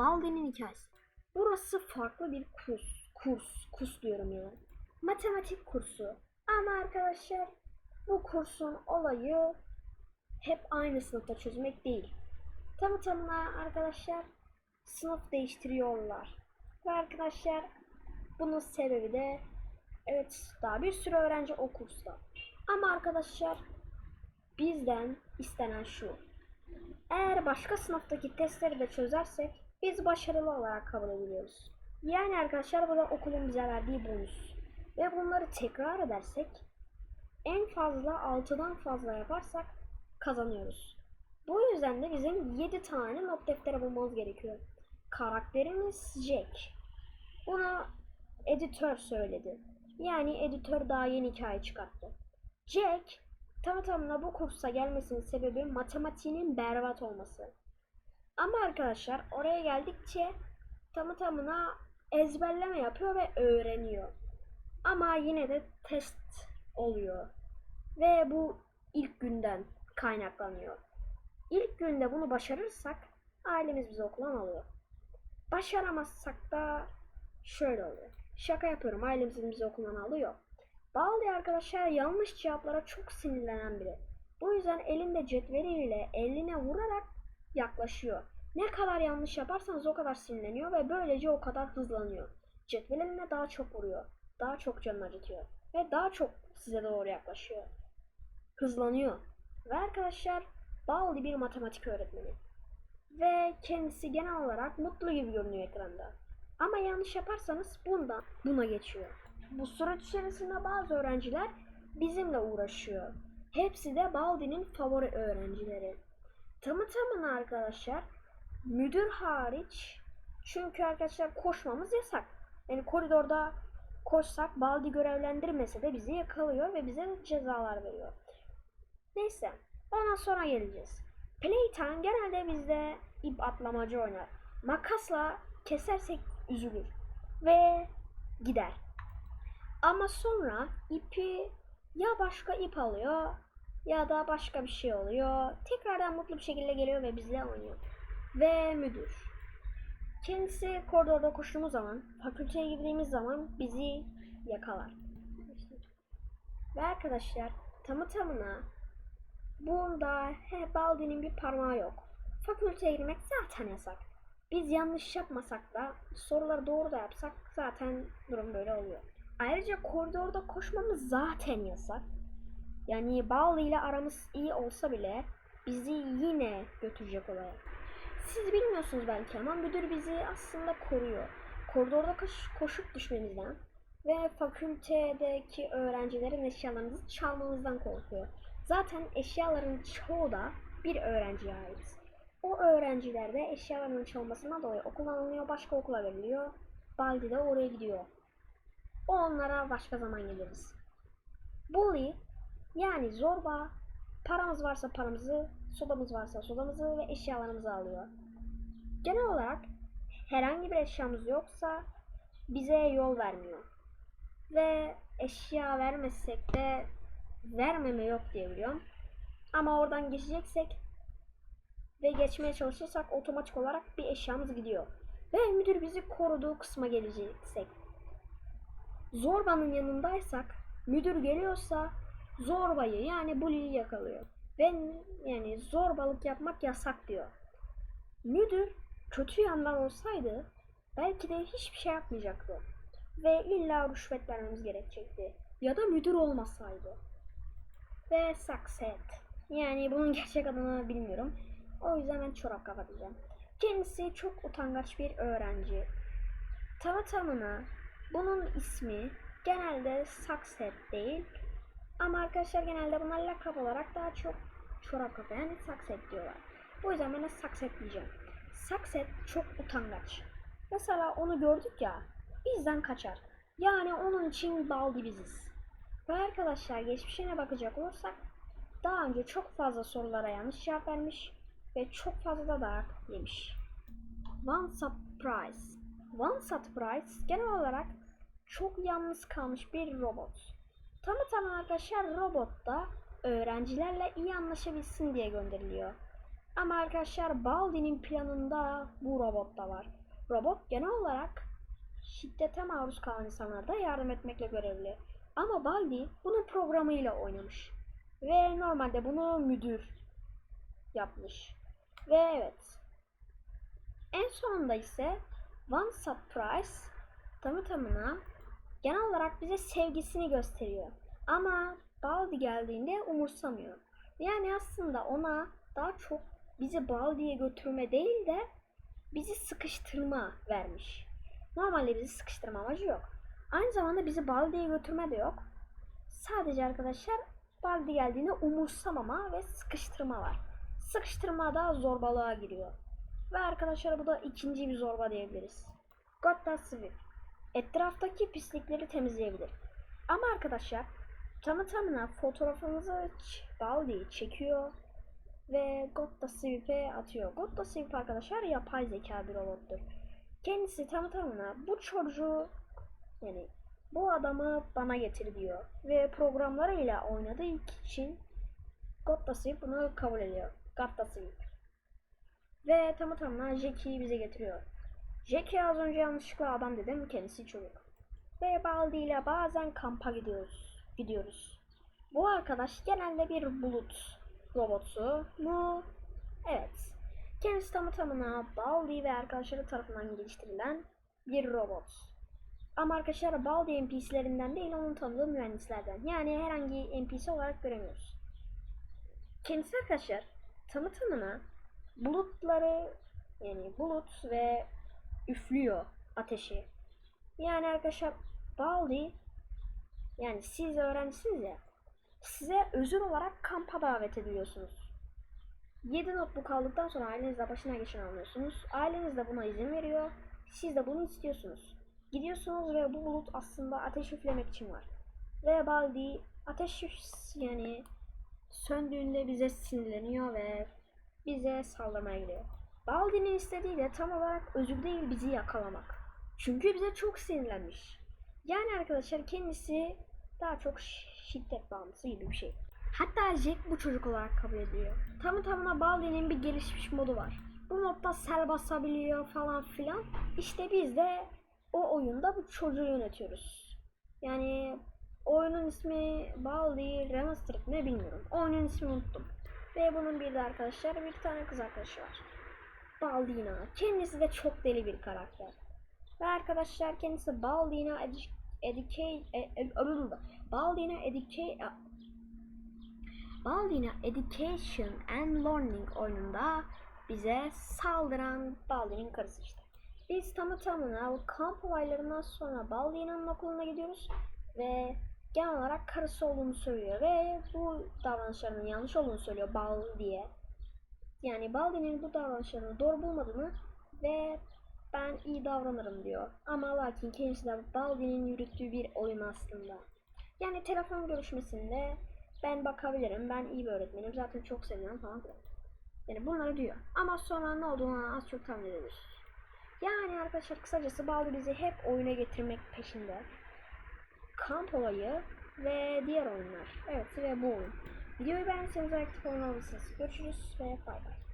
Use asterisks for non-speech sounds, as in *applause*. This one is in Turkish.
Baldi'nin hikayesi. Burası farklı bir kurs. Kurs. Kurs diyorum ya. Matematik kursu. Ama arkadaşlar bu kursun olayı hep aynı sınıfta çözmek değil. Tamı tamına arkadaşlar sınıf değiştiriyorlar. Ve arkadaşlar bunun sebebi de evet daha bir sürü öğrenci o kursta. Ama arkadaşlar bizden istenen şu. Eğer başka sınıftaki testleri de çözersek biz başarılı olarak kabul ediliyoruz. Yani arkadaşlar bu da okulun bize verdiği bonus. Ve bunları tekrar edersek en fazla 6'dan fazla yaparsak kazanıyoruz. Bu yüzden de bizim 7 tane not defteri bulmamız gerekiyor. Karakterimiz Jack. Bunu editör söyledi. Yani editör daha yeni hikaye çıkarttı. Jack tam tamına bu kursa gelmesinin sebebi matematiğinin berbat olması. Ama arkadaşlar oraya geldikçe tamı tamına ezberleme yapıyor ve öğreniyor. Ama yine de test oluyor. Ve bu ilk günden kaynaklanıyor. İlk günde bunu başarırsak ailemiz bizi okuldan alıyor. Başaramazsak da şöyle oluyor. Şaka yapıyorum ailemizin bizi okuldan alıyor. Baldi arkadaşlar yanlış cevaplara çok sinirlenen biri. Bu yüzden elinde cetveliyle eline vurarak yaklaşıyor. Ne kadar yanlış yaparsanız o kadar sinirleniyor ve böylece o kadar hızlanıyor. Cetvel eline daha çok vuruyor. Daha çok canını acıtıyor. Ve daha çok size doğru yaklaşıyor. Hızlanıyor. Ve arkadaşlar Baldi bir matematik öğretmeni. Ve kendisi genel olarak mutlu gibi görünüyor ekranda. Ama yanlış yaparsanız bundan buna geçiyor. Bu süreç içerisinde bazı öğrenciler bizimle uğraşıyor. Hepsi de Baldi'nin favori öğrencileri. Tamı tamına arkadaşlar müdür hariç çünkü arkadaşlar koşmamız yasak. Yani koridorda koşsak Baldi görevlendirmese de bizi yakalıyor ve bize cezalar veriyor. Neyse ona sonra geleceğiz. Playtime genelde bizde ip atlamacı oynar. Makasla kesersek üzülür ve gider. Ama sonra ipi ya başka ip alıyor ya da başka bir şey oluyor. Tekrardan mutlu bir şekilde geliyor ve bizle oynuyor. Ve müdür. Kendisi koridorda koştuğumuz zaman, fakülteye girdiğimiz zaman bizi yakalar. Ve arkadaşlar tamı tamına bunda he, Baldi'nin bir parmağı yok. Fakülteye girmek zaten yasak. Biz yanlış yapmasak da soruları doğru da yapsak zaten durum böyle oluyor. Ayrıca koridorda koşmamız zaten yasak. Yani Baldi ile aramız iyi olsa bile bizi yine götürecek olaya. Siz bilmiyorsunuz belki ama müdür bizi aslında koruyor. Koridorda koş, koşup düşmemizden ve fakültedeki öğrencilerin eşyalarımızı çalmamızdan korkuyor. Zaten eşyaların çoğu da bir öğrenciye ait. O öğrenciler de eşyalarının çalmasından dolayı okuldan alınıyor, başka okula veriliyor. Baldi de oraya gidiyor. O onlara başka zaman geliriz. Bully yani zorba paramız varsa paramızı, sodamız varsa sodamızı ve eşyalarımızı alıyor. Genel olarak herhangi bir eşyamız yoksa bize yol vermiyor. Ve eşya vermezsek de vermeme yok diye. Ama oradan geçeceksek ve geçmeye çalışırsak otomatik olarak bir eşyamız gidiyor. Ve müdür bizi koruduğu kısma geleceksek. Zorba'nın yanındaysak müdür geliyorsa zorbayı yani Bully'yi yakalıyor. Ve yani zorbalık yapmak yasak diyor. Müdür kötü yandan olsaydı belki de hiçbir şey yapmayacaktı. Ve illa rüşvet vermemiz gerekecekti. Ya da müdür olmasaydı. Ve sakset. Yani bunun *laughs* gerçek adını bilmiyorum. O yüzden ben çorap kapatacağım. Kendisi çok utangaç bir öğrenci. Tamı bunun ismi genelde sakset değil. Ama arkadaşlar genelde bunlar lakap olarak daha çok çorap kafa yani sakset diyorlar. Bu yüzden ben de sakset diyeceğim. Sakset çok utangaç. Mesela onu gördük ya bizden kaçar. Yani onun için baldi biziz. Ve arkadaşlar geçmişine bakacak olursak daha önce çok fazla sorulara yanlış cevap vermiş ve çok fazla da dayak yemiş. One Surprise One Surprise genel olarak çok yalnız kalmış bir robot. Tamı tamı arkadaşlar robot da öğrencilerle iyi anlaşabilsin diye gönderiliyor. Ama arkadaşlar Baldi'nin planında bu robot da var. Robot genel olarak şiddete maruz kalan insanlara yardım etmekle görevli. Ama Baldi bunun programıyla oynamış. Ve normalde bunu müdür yapmış. Ve evet. En sonunda ise One Surprise tamı genel olarak bize sevgisini gösteriyor. Ama Baldi geldiğinde umursamıyor. Yani aslında ona daha çok bizi Baldi'ye götürme değil de bizi sıkıştırma vermiş. Normalde bizi sıkıştırma amacı yok. Aynı zamanda bizi Baldi'ye götürme de yok. Sadece arkadaşlar Baldi geldiğinde umursamama ve sıkıştırma var. Sıkıştırma da zorbalığa giriyor. Ve arkadaşlar bu da ikinci bir zorba diyebiliriz. Gotta Sweep. Etraftaki pislikleri temizleyebilir. Ama arkadaşlar tamı tamına fotoğrafımızı ç- Baldi çekiyor ve Gotta Sweep'e atıyor. Gotta Sweep arkadaşlar yapay zeka bir robottur. Kendisi tamı tamına bu çocuğu yani bu adamı bana getir diyor. Ve programlarıyla oynadığı için Gotta Sweep bunu kabul ediyor. Gotta Sweep. Ve tamı tamına Jackie'yi bize getiriyor. Jackie az önce yanlışlıkla adam dedim kendisi çocuk. Ve Baldi ile bazen kampa gidiyoruz. Gidiyoruz. Bu arkadaş genelde bir bulut robotu. Bu evet. Kendisi tamı tamına Baldi ve arkadaşları tarafından geliştirilen bir robot. Ama arkadaşlar Baldi NPC'lerinden değil onun tanıdığı mühendislerden. Yani herhangi NPC olarak göremiyoruz. Kendisi arkadaşlar tamı tamına bulutları yani bulut ve üflüyor ateşi. Yani arkadaşlar Baldi yani siz öğrencisiniz ya size özel olarak kampa davet ediliyorsunuz. 7 notebook aldıktan sonra ailenizle başına geçen alıyorsunuz. Aileniz de buna izin veriyor. Siz de bunu istiyorsunuz. Gidiyorsunuz ve bu bulut aslında ateş üflemek için var. Ve Baldi ateş yani söndüğünde bize sinirleniyor ve bize saldırmaya gidiyor. Baldi'nin istediği de tam olarak özür değil bizi yakalamak. Çünkü bize çok sinirlenmiş. Yani arkadaşlar kendisi daha çok şiddet bağımlısı gibi bir şey. Hatta Jack bu çocuk olarak kabul ediyor. Tamı tamına Baldi'nin bir gelişmiş modu var. Bu modda sel basabiliyor falan filan. İşte biz de o oyunda bu çocuğu yönetiyoruz. Yani oyunun ismi Baldi Remastered mi bilmiyorum. Oyunun ismini unuttum. Ve bunun bir de arkadaşlar bir tane kız arkadaşı var. Baldina. Kendisi de çok deli bir karakter. Ve arkadaşlar kendisi Baldina Edu- Educate e, e, Baldina Educate Baldina Education and Learning oyununda bize saldıran Baldin'in karısı işte. Biz tamı tamına bu kamp olaylarından sonra Baldina'nın okuluna gidiyoruz ve genel olarak karısı olduğunu söylüyor ve bu davranışlarının yanlış olduğunu söylüyor Baldi'ye. Yani Baldi'nin bu davranışlarını doğru bulmadığını ve ben iyi davranırım diyor. Ama lakin kendisi de Baldi'nin yürüttüğü bir oyun aslında. Yani telefon görüşmesinde ben bakabilirim, ben iyi bir öğretmenim, zaten çok seviyorum falan. Yani bunları diyor. Ama sonra ne olduğunu az çok tahmin ediyoruz. Yani arkadaşlar kısacası Baldi bizi hep oyuna getirmek peşinde. Kamp olayı ve diğer oyunlar. Evet ve bu oyun. Videoyu beğendiyseniz aktif olmalısınız. Görüşürüz ve bay bay.